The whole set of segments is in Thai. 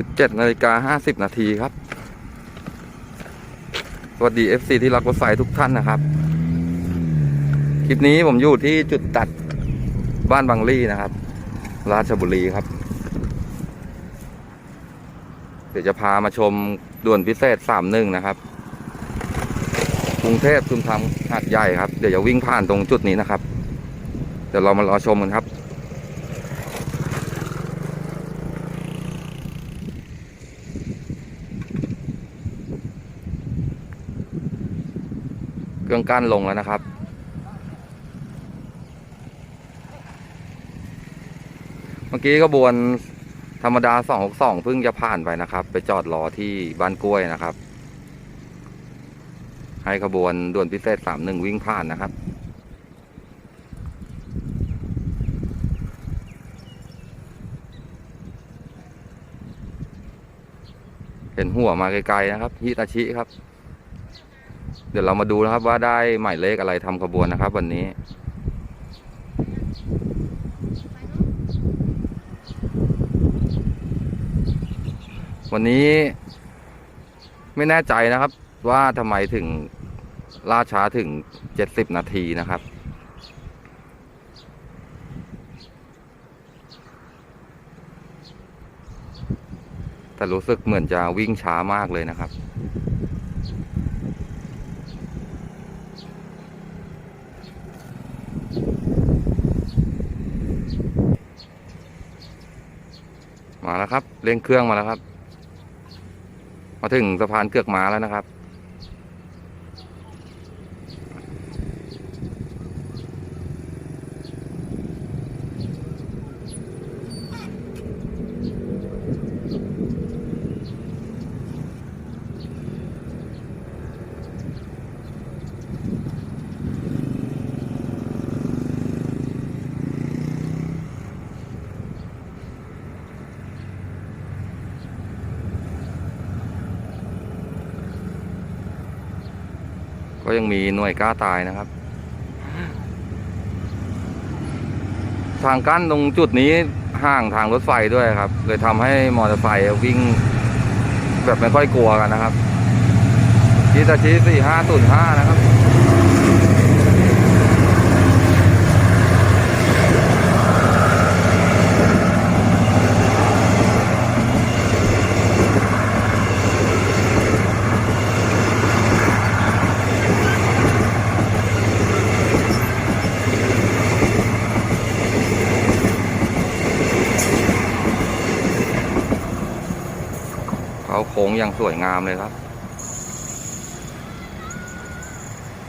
17นาฬิกา50นาทีครับ สวัสดี FC ที่รักรถไฟทุกท่านนะครับ คลิปนี้ผมอยู่ที่จุดตัดบ้านบางลี่นะครับ ราชบุรีครับ เดี๋ยวจะพามาชมด่วนพิเศษ31นะครับกรุงเทพชุมทางหาดใหญ่ครับ เดี๋ยวจะวิ่งผ่านตรงจุดนี้นะครับ เดี๋ยวเรามารอชมกันครับ เครื่องกั้นลงแล้วนะครับ เมื่อกี้ขบวนธรรมดา 262เพิ่งจะผ่านไปนะครับ ไปจอดรอที่บ้านกล้วยนะครับ ให้ขบวนด่วนพิเศษ 31 วิ่งผ่านนะครับเห็นหัวมาไกลๆนะครับฮิตาชิครับ เดี๋ยวเรามาดูนะครับว่าได้หมายเลขอะไรทำขบวนนะครับ วันนี้ วันนี้ไม่แน่ใจนะครับ ว่าทำไมถึงล่าช้าถึงเจ็ดสิบนาทีนะครับแต่รู้สึกเหมือนจะวิ่งช้ามากเลยนะครับ มาแล้วครับเร่งเครื่องมาแล้วครับ มาถึงสะพานเกือกหมาแล้วนะครับ ก็ยังมีหน่วยกล้าตายนะครับ ทางกั้นตรงจุดนี้ห่างทางรถไฟด้วยครับ เลยทำให้มอเตอร์ไซค์วิ่งแบบไม่ค่อยกลัวกันนะครับชีตาชีสี่ห้าศูนย์ห้านะครับ เขาโค้งอย่างสวยงามเลยครับ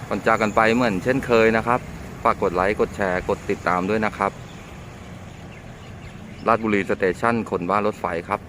ก่อนจากกันไปเหมือนเช่นเคยนะครับ ฝากกดไลค์ กดแชร์ กดติดตามด้วยนะครับ ราชบุรีสเตชันขนบ้านรถไฟครับ